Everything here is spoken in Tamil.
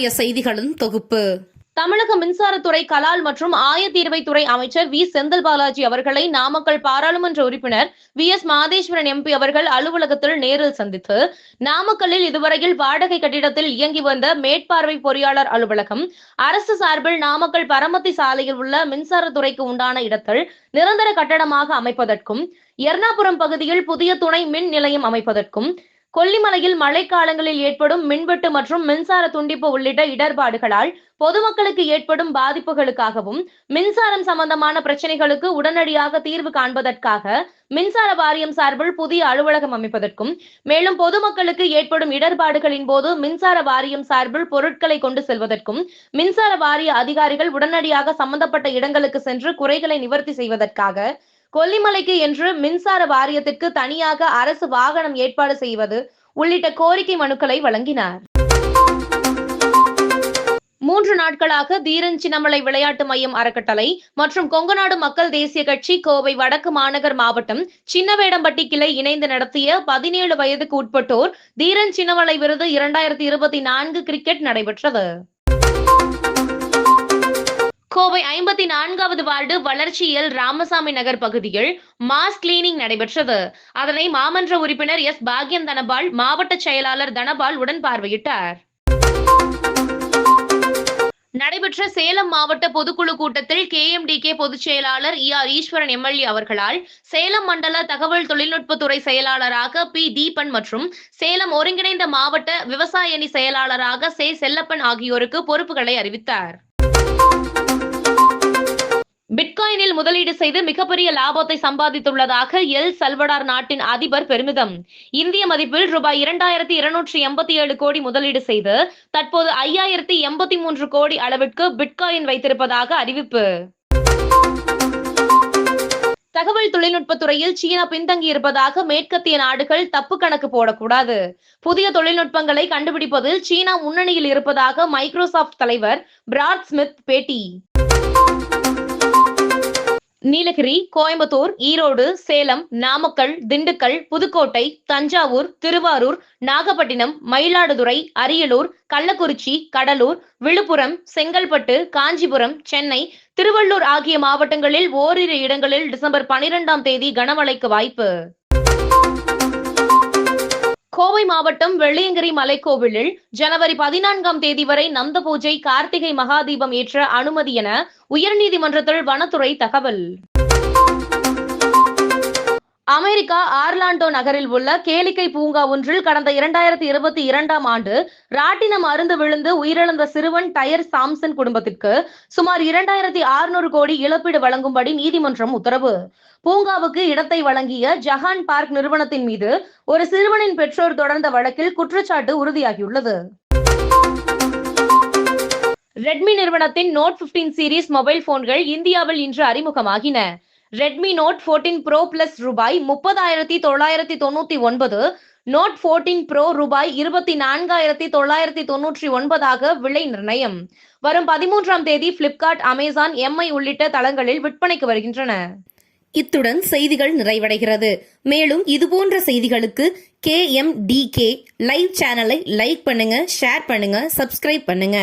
இன்றைய செய்திகளின் தொகுப்பு. தமிழக மின்சாரத்துறை கலால் மற்றும் ஆயத்தீர்வைத்துறை அமைச்சர் வி. செந்தில் பாலாஜி அவர்களை நாமக்கல் பாராளுமன்ற உறுப்பினர் வி. எஸ். மாதேஸ்வரன் எம்பி அவர்கள் அலுவலகத்தில் நேரில் சந்தித்து நாமக்கல்லில் இதுவரையில் வாடகை கட்டிடத்தில் இயங்கி வந்த மேற்பார்வை பொறியாளர் அலுவலகம் அரசு சார்பில் நாமக்கல் பரமத்தி சாலையில் உள்ள மின்சாரத்துறைக்கு உண்டான இடத்தில் நிரந்தர கட்டடமாக அமைப்பதற்கும் எர்ணாபுரம் பகுதியில் புதிய துணை மின் நிலையம் அமைப்பதற்கும் கொல்லிமலையில் மழைக்காலங்களில் ஏற்படும் மின்வெட்டு மற்றும் மின்சார துண்டிப்பு உள்ளிட்ட இடர்பாடுகளால் பொதுமக்களுக்கு ஏற்படும் பாதிப்புகளுக்காகவும் மின்சாரம் சம்பந்தமான பிரச்சனைகளுக்கு உடனடியாக தீர்வு காண்பதற்காக மின்சார வாரியம் சார்பில் புதிய அலுவலகம் அமைப்பதற்கும் மேலும் பொதுமக்களுக்கு ஏற்படும் இடர்பாடுகளின் போது மின்சார வாரியம் சார்பில் பொருட்களை கொண்டு செல்வதற்கும் மின்சார வாரிய அதிகாரிகள் உடனடியாக சம்பந்தப்பட்ட இடங்களுக்கு சென்று குறைகளை நிவர்த்தி செய்வதற்காக கொல்லிமலைக்கு என்று மின்சார வாரியத்திற்கு தனியாக அரசு வாகனம் ஏற்பாடு செய்வது உள்ளிட்ட கோரிக்கை மனுக்களை வழங்கினார். மூன்று நாட்களாக தீரன் சின்னமலை விளையாட்டு மையம் அறக்கட்டளை மற்றும் கொங்குநாடு மக்கள் தேசிய கட்சி கோவை வடக்கு மாநகர் மாவட்டம் சின்னவேடம்பட்டி கிளை இணைந்து நடத்திய பதினேழு வயதுக்கு உட்பட்டோர் தீரன் சின்னமலை விருது இரண்டாயிரத்தி இருபத்தி நான்கு கிரிக்கெட் நடைபெற்றது. கோவை ஐம்பத்தி நான்காவது வார்டு வளர்ச்சியில் ராமசாமி நகர் பகுதியில் மாஸ் கிளீனிங் நடைபெற்றது. அதனை மாமன்ற உறுப்பினர் எஸ். பாக்யன் தனபால் மாவட்ட செயலாளர் தனபால் உடன் பார்வையிட்டார். நடைபெற்ற சேலம் மாவட்ட பொதுக்குழு கூட்டத்தில் கேஎம்டிகே பொதுச் செயலாளர் இ. ஆர். ஈஸ்வரன் எம்எல்ஏ அவர்களால் சேலம் மண்டல தகவல் தொழில்நுட்பத்துறை செயலாளராக பி. தீபன் மற்றும் சேலம் ஒருங்கிணைந்த மாவட்ட விவசாய அணி செயலாளராக சே. செல்லப்பன் ஆகியோருக்கு பொறுப்புகளை அறிவித்தார். பிட்காயினில் முதலீடு செய்து மிகப்பெரிய லாபத்தை சம்பாதித்துள்ளதாக எல் சல்வடார் நாட்டின் அதிபர் பெருமிதம். இந்திய மதிப்பில் ரூபாய் இரண்டாயிரத்தி இருநூற்றி எண்பத்தி ஏழு கோடி முதலீடு செய்து தற்போது ஐயாயிரத்தி எண்பத்தி மூன்று கோடி அளவிற்கு பிட்காயின் வைத்திருப்பதாக அறிவிப்பு. தகவல் தொழில்நுட்பத்துறையில் துறையில் சீனா பின்தங்கியிருப்பதாக மேற்கத்திய நாடுகள் தப்பு கணக்கு போடக்கூடாது. புதிய தொழில்நுட்பங்களை கண்டுபிடிப்பதில் சீனா முன்னணியில் இருப்பதாக மைக்ரோசாஃப்ட் தலைவர் பிராட் ஸ்மித் பேட்டி. நீலகிரி கோயம்புத்தூர் ஈரோடு சேலம் நாமக்கல் திண்டுக்கல் புதுக்கோட்டை தஞ்சாவூர் திருவாரூர் நாகப்பட்டினம் மயிலாடுதுறை அரியலூர் கள்ளக்குறிச்சி கடலூர் விழுப்புரம் செங்கல்பட்டு காஞ்சிபுரம் சென்னை திருவள்ளூர் ஆகிய மாவட்டங்களில் ஓரிரு இடங்களில் டிசம்பர் பனிரெண்டாம் தேதி கனமழைக்கு வாய்ப்பு. கோவை மாவட்டம் வெள்ளியங்கிரி மலைக்கோவிலில் ஜனவரி பதினான்காம் தேதி வரை நந்த பூஜை கார்த்திகை மகாதீபம் ஏற்ற அனுமதி என உயர்நீதிமன்றத்தில் வனத்துறை தகவல். அமெரிக்கா ஆர்லாண்டோ நகரில் உள்ள கேளிக்கை பூங்கா ஒன்றில் கடந்த இரண்டாயிரத்தி இருபத்தி இரண்டாம் ஆண்டு ராட்டினம் அருந்து விழுந்து உயிரிழந்த சிறுவன் டயர் சாம்சன் குடும்பத்திற்கு சுமார் இரண்டாயிரத்தி அறுநூறு கோடி இழப்பீடு வழங்கும்படி நீதிமன்றம் உத்தரவு. பூங்காவுக்கு இடத்தை வழங்கிய ஜஹான் பார்க் நிறுவனத்தின் மீது ஒரு சிறுவனின் பெற்றோர் தொடர்ந்த வழக்கில் குற்றச்சாட்டு உறுதியாகியுள்ளது. ரெட்மி நிறுவனத்தின் நோட் 15 சீரிஸ் மொபைல் போன்கள் இந்தியாவில் இன்று அறிமுகமாகின. ரெட்மி நோட் 14 ப்ரோ பிளஸ் ரூபாய் முப்பதாயிரத்தி தொள்ளாயிரத்தி தொண்ணூத்தி ஒன்பது. நோட் 14 ப்ரோ ரூபாய் இருபத்தி நான்காயிரத்தி தொள்ளாயிரத்தி தொன்னூற்றி ஒன்பதாக விலை நிர்ணயம். வரும் பதிமூன்றாம் தேதி பிளிப்கார்ட் அமேசான் எம்ஐ உள்ளிட்ட தளங்களில் விற்பனைக்கு வருகின்றன. இத்துடன் செய்திகள் நிறைவடைகிறது. மேலும் இதுபோன்ற செய்திகளுக்கு K M D K live சேனலை லைக் பண்ணுங்க ஷேர் பண்ணுங்க சப்ஸ்கிரைப் பண்ணுங்க.